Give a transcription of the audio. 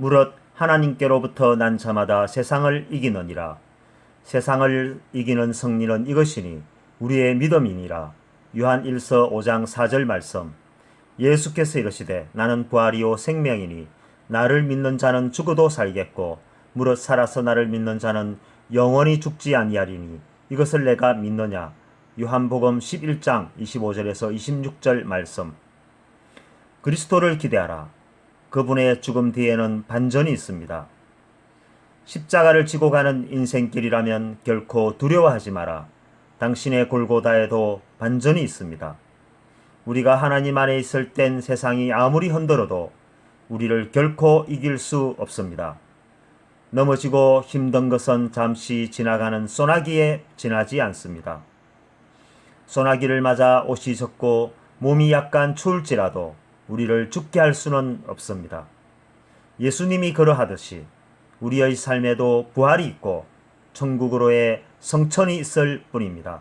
무릇 하나님께로부터 난 자마다 세상을 이기느니라. 세상을 이기는 승리는 이것이니 우리의 믿음이니라. 요한 1서 5장 4절 말씀. 예수께서 이르시되 나는 부활이요 생명이니 나를 믿는 자는 죽어도 살겠고 무릇 살아서 나를 믿는 자는 영원히 죽지 아니하리니 이것을 내가 믿느냐. 요한복음 11장 25절에서 26절 말씀. 그리스도를 기대하라. 그분의 죽음 뒤에는 반전이 있습니다. 십자가를 지고 가는 인생길이라면 결코 두려워하지 마라. 당신의 골고다에도 반전이 있습니다. 우리가 하나님 안에 있을 땐 세상이 아무리 흔들어도 우리를 결코 이길 수 없습니다. 넘어지고 힘든 것은 잠시 지나가는 소나기에 지나지 않습니다. 소나기를 맞아 옷이 젖고 몸이 약간 추울지라도 우리를 죽게 할 수는 없습니다. 예수님이 그러하듯이 우리의 삶에도 부활이 있고 천국으로의 성천이 있을 뿐입니다.